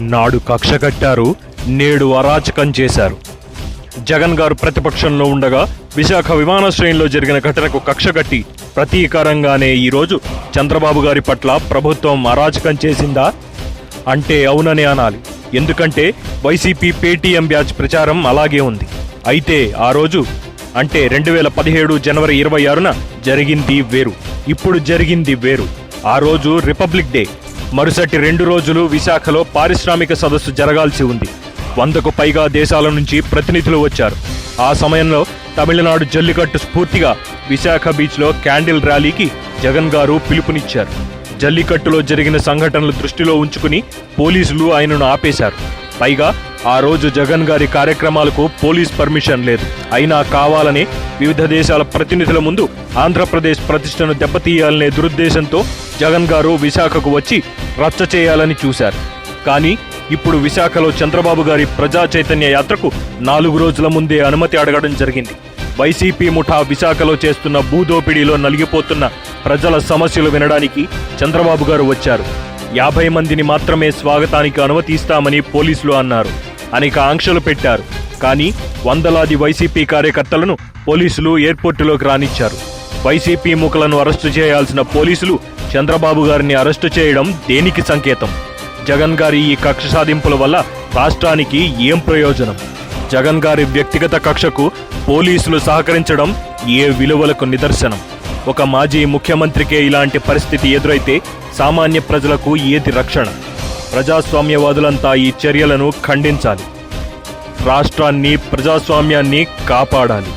నాడు కక్ష కట్టారు నేడు అరాచకం చేశారు. జగన్ గారు ప్రతిపక్షంలో ఉండగా విశాఖ విమానాశ్రయంలో జరిగిన ఘటనకు కక్ష కట్టి ప్రతీకారంగానే ఈరోజు చంద్రబాబు గారి పట్ల ప్రభుత్వం అరాచకం చేసిందా? అంటే అవుననే అనాలి. ఎందుకంటే వైసీపీ పేటీఎం బ్యాచ్ ప్రచారం అలాగే ఉంది. అయితే ఆ రోజు అంటే రెండు వేల పదిహేడు జనవరి ఇరవై ఆరున జరిగింది వేరు. ఇప్పుడు జరిగింది వేరు. ఆ రోజు రిపబ్లిక్ డే. మరుసటి రెండు రోజులు విశాఖలో పారిశ్రామిక సదస్సు జరగాల్సి ఉంది. వందకు పైగా దేశాల నుంచి ప్రతినిధులు వచ్చారు. ఆ సమయంలో తమిళనాడు జల్లికట్టు స్ఫూర్తిగా విశాఖ బీచ్లో క్యాండిల్ ర్యాలీకి జగన్ గారు పిలుపునిచ్చారు. జల్లికట్టులో జరిగిన సంఘటనలు దృష్టిలో ఉంచుకుని పోలీసులు ఆయనను ఆపేశారు. పైగా ఆ రోజు జగన్ గారి కార్యక్రమాలకు పోలీస్ పర్మిషన్ లేదు. అయినా కావాలని వివిధ దేశాల ప్రతినిధుల ముందు ఆంధ్రప్రదేశ్ ప్రతిష్టను దెబ్బతీయాలనే దురుద్దేశంతో జగన్ గారు విశాఖకు వచ్చి రచ్చ చేయాలని చూశారు. కానీ ఇప్పుడు విశాఖలో చంద్రబాబు గారి ప్రజా చైతన్య యాత్రకు నాలుగు రోజుల ముందే అనుమతి అడగడం జరిగింది. వైసీపీ ముఠా విశాఖలో చేస్తున్న భూదోపిడీలో నలిగిపోతున్న ప్రజల సమస్యలు వినడానికి చంద్రబాబు గారు వచ్చారు. యాభై మందిని మాత్రమే స్వాగతానికి అనుమతి ఇస్తామని పోలీసులు అన్నారు. అనేక ఆంక్షలు పెట్టారు. కానీ వందలాది వైసీపీ కార్యకర్తలను పోలీసులు ఎయిర్పోర్టులోకి రానిచ్చారు. వైసీపీ ముఖలను అరెస్టు చేయాల్సిన పోలీసులు చంద్రబాబు గారిని అరెస్టు చేయడం దేనికి సంకేతం? జగన్ గారి ఈ కక్ష సాధింపుల వల్ల రాష్ట్రానికి ఏం ప్రయోజనం? జగన్ గారి వ్యక్తిగత కక్షకు పోలీసులు సహకరించడం ఏ విలువలకు నిదర్శనం? ఒక మాజీ ముఖ్యమంత్రికే ఇలాంటి పరిస్థితి ఎదురైతే సామాన్య ప్రజలకు ఏది రక్షణ? ప్రజాస్వామ్యవాదులంతా ఈ చర్యలను ఖండించాలి. రాష్ట్రాన్ని ప్రజాస్వామ్యాన్ని కాపాడాలి.